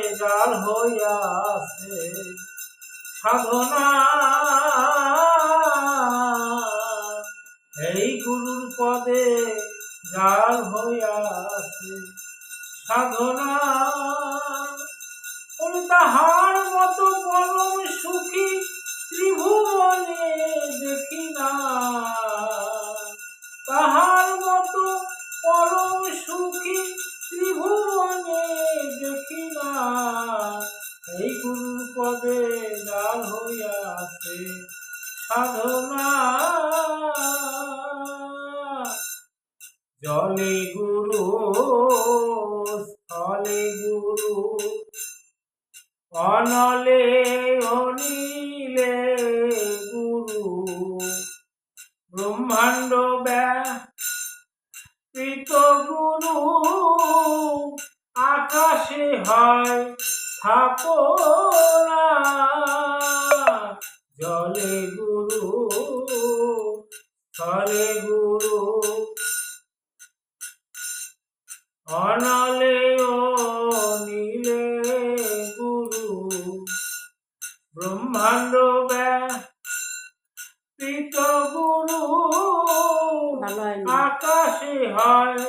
জাল হইয়াছে। সাধনা। এই গুরুর পদে জাল হইয়াছে। সাধনা। তাহার মতো পরম সুখী এই গুরুর পদে জাল হইয়াছে সাধনা। জলে গুরু, স্থলে গুরু, অনলে অনিলে গুরু। ব্রহ্মাণ্ড ব্যাপৃত গুরু, আকাশে হয় স্থাপনা। জলে গুরু স্থলে গুরু। অনলে ও নীলে গুরু। ব্রহ্মাণ্ড ব্যাপৃত গুরু। আকাশে হয়